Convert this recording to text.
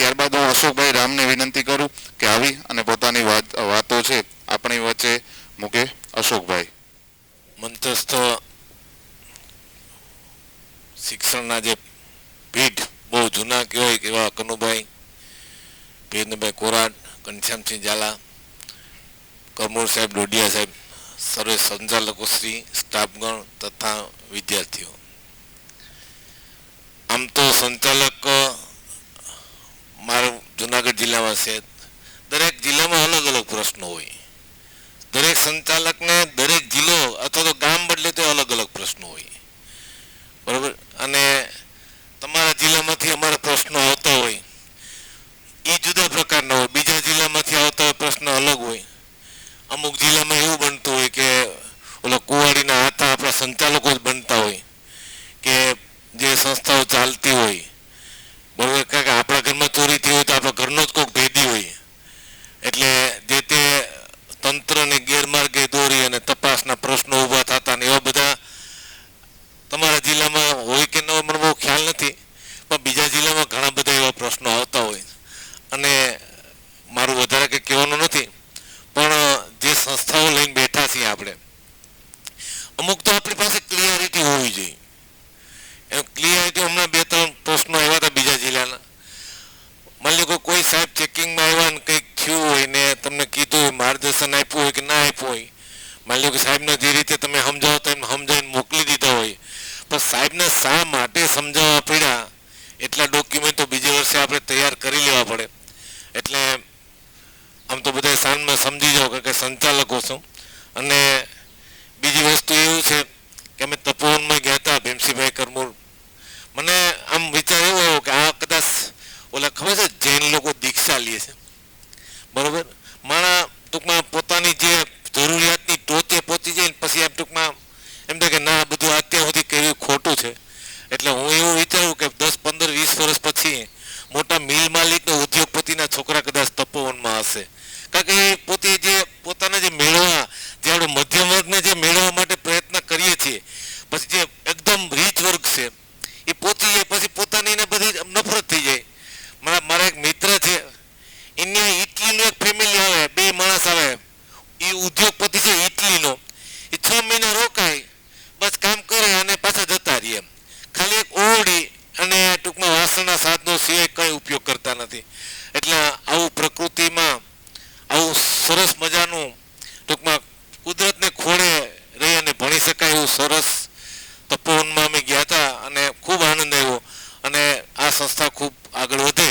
ત્યારબાદ હું અશોકભાઈ રામને વિનંતી કરું કે આવી અને પોતાની વાત છે, આપણી વચ્ચે મૂકે અશોકભાઈ. મંત્રસ્થ શિક્ષણના જે પીઠ બહુ જૂના કહેવાય એવા કનુભાઈ પીરનભાઈ કોરાટ ઘનશ્યામસિંહ ઝાલા કરમોર સાહેબ, ડોડિયા સાહેબ, સર્વે સંચાલકો શ્રી, સ્ટાફગણ તથા વિદ્યાર્થીઓ. આમ તો સંચાલક જુનાગઢ જિલ્લામાં છે. દરેક જિલ્લામાં અલગ અલગ પ્રશ્નો હોય. દરેક સંચાલકને દરેક જિલ્લો અથવા તો ગામ બદલે તો અલગ અલગ પ્રશ્નો હોય. બરાબર? અને તમારા જિલ્લામાંથી અમારા પ્રશ્નો આવતા હોય. એ જુદા પ્રકારના હોય. બીજા જિલ્લામાંથી આવતા હોય પ્રશ્ન અલગ હોય. અમુક જિલ્લામાં એવું બનતું હોય કે ઓલા કુવાડીના હાથા આપણા સંચાલકો જ બનતા હોય. કે જે સંસ્થાઓ ચાલતી હોય બરોબર કારણ કે આપણા ઘરમાં ચોરી થઈ હોય તો આપણા ઘરનો જ કોઈક ભેદી હોય એટલે જે તે તંત્રને ગેરમાર્ગે દોરી અને તપાસના પ્રશ્નો ઊભા થતા ને એવા બધા તમારા જિલ્લામાં હોય કે ન હોય મને બહુ ખ્યાલ નથી પણ બીજા જિલ્લામાં ઘણા બધા એવા પ્રશ્નો આવતા હોય અને મારું વધારે કંઈ કહેવાનું નથી પણ જે સંસ્થાઓ લઈને બેઠા છીએ આપણે. અમુક તો આપણી પાસે ક્લિયરિટી હોવી જોઈએ. એમ ક્લિયરિટી હમણાં બે ત્રણ પ્રશ્નો આવ્યા હતા બીજા જિલ્લાના. માની લો કોઈ સાહેબ ચેકિંગમાં આવ્યા ને કંઈક થયું હોય ને તમને કીધું હોય, માર્ગદર્શન આપ્યું હોય કે ના આપ્યું હોય, માની લો કે સાહેબને જે રીતે તમે સમજાવતા એમ સમજાવીને મોકલી દીધા હોય. પણ સાહેબને શા માટે સમજાવવા પડ્યા? એટલા ડોક્યુમેન્ટો બીજે વર્ષે આપણે તૈયાર કરી લેવા પડે. એટલે આમ તો બધા સાંજમાં સમજી જાઓ કે સંચાલકો છું. અને બીજી વસ્તુ એવું છે કે અમે તપોવનમાં ગયા હતા, ભીમસિંહભાઈ કરમૂર. મને આમ વિચાર એવો આવ્યો કે આ કદાચ ઓલા ખબર છે જૈન લોકો દીક્ષા લે છે. બરોબર? માણા ટૂંકમાં પોતાની જે જરૂરિયાતની ટોચે પહોંચી જાય પછી એમ ટૂંકમાં એમ થાય કે ના, બધું અત્યાર સુધી કર્યું, ખોટું છે. એટલે હું એવું વિચારું કે દસ, પંદર, વીસ વર્ષ પછી મોટા મિલ માલિક ઉદ્યોગપતિના છોકરા કદાચ તપોવનમાં હશે. કારણ કે એ પોતે જે પછી જે એકદમ રીચ વર્ગ છે, એ પોતી જાય, પછી પોતાની એને બધી નફરત થઈ જાય. મારા મારા એક મિત્ર છે, એની ઇટલીનું એક ફેમિલી આવે, બે માણસ આવે. એ ઉદ્યોગપતિ છે ઇટલીનો. એ છ મહિના રોકાય, બસ કામ કરે અને પાછા જતા રહીએ ખાલી એક ઓરડી અને ટૂંકમાં વાસણના સાધનો સિવાય કંઈ ઉપયોગ કરતા નથી. એટલે આવું પ્રકૃતિમાં આવું સરસ મજાનું ટૂંકમાં કુદરતને ખોળે રહી અને ભણી શકાય એવું સરસ તપોવનમાં અમે ગયા હતા અને ખૂબ આનંદ આવ્યો. અને આ સંસ્થા ખૂબ આગળ વધે.